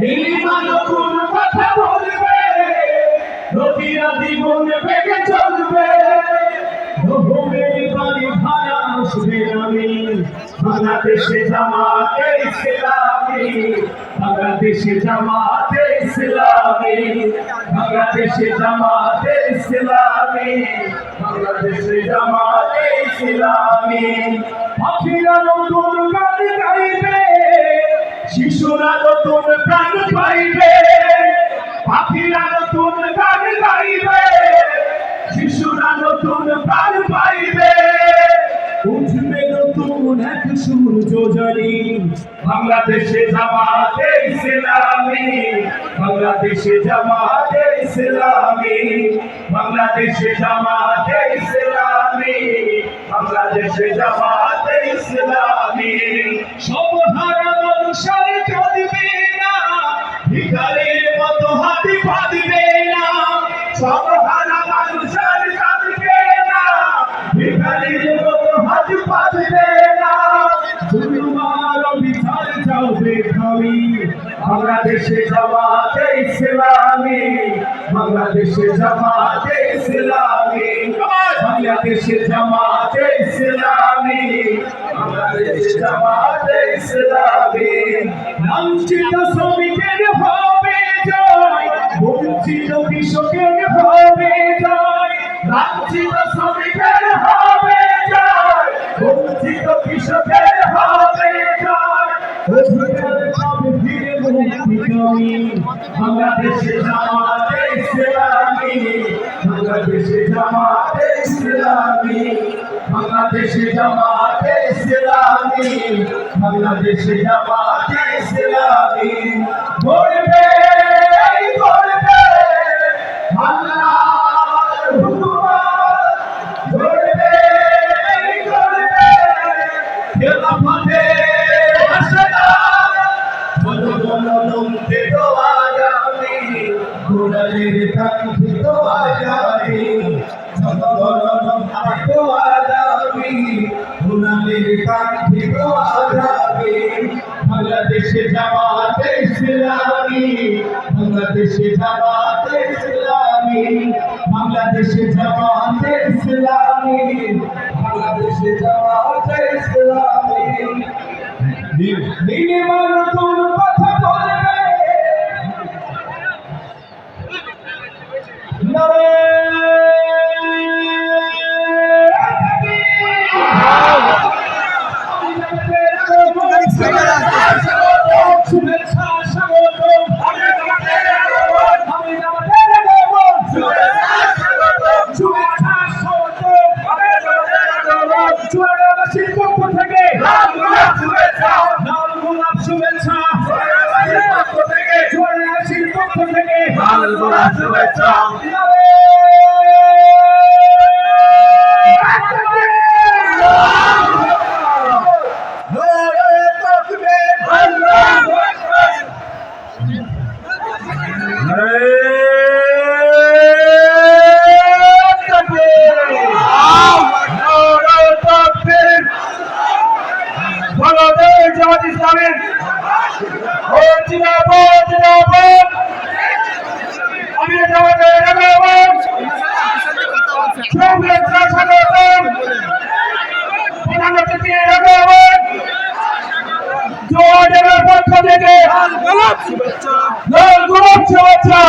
নীলিমা নতুন কথা বলবে, নদীরা জীবন বেগে চলবে। রহুমের বাড়ি ভাড়া আসবে আমি বাংলাদেশে জামাতে ইসলামী, বাংলাদেশে জামাতে ইসলামী, বাংলাদেশে জামাতে ইসলামী, বাংলাদেশে শিশুরা নতুন প্রাণ পাইবে পাখিরা নতুন গান গাইবে। শিশুরা নতুন প্রাণ পাইবে। উঠবে নতুন এক সূর্য জলি। বাংলাদেশে জামাতে ইসলামী, বাংলাদেশে জামাতে ইসলামী, বাংলাদেশে জামাতে ইসলামী, বাংলাদেশে জামাতে ইসলামী। সব বাংলাদেশে জামাতে ইসলামী। বাংলাদেশে জামাতে ইসলামী। বাংলাদেশে জামাতে ইসলামী বাংলাদেশে জামাতে ইসলামী লাঞ্ছিত শ্রমিকের হবে জয় বঞ্চিত কৃষকের হবে জয় লাঞ্ছিত শ্রমিকের হবে জয় বঞ্চিত কৃষকের হবে জয় অধিকার পাবে ফিরে মুক্তিকামী বাংলাদেশে জামাতে ইসলামী, বাংলাদেশে জামাতে ইসলামী, বাংলাদেশে জামাতে ইসলামী, বাংলাদেশে জামাতে ঘোড়ালের তো তো ঘোড়ালের তো বাংলাদেশে জামাতে ইসলামী বাংলাদেশে জামাতে ইসলামী বাংলাদেশে জামাতে ইসলামী বাংলাদেশে জামাতে ইসলামী দিনে নতুন চুয়াডাঙ্গাবাসীর পক্ষ থেকে লাল গোলাপ শুভেচ্ছা। চুয়াডাঙ্গাবাসীর পক্ষ থেকে লাল গোলাপ শুভেচ্ছা। জামাত ইসলামের। আমি স্বাগতম প্রধানমন্ত্রী জিন্দাবাদ জোয়ারের পক্ষ থেকে। লাল গোলাপ শুভেচ্ছা।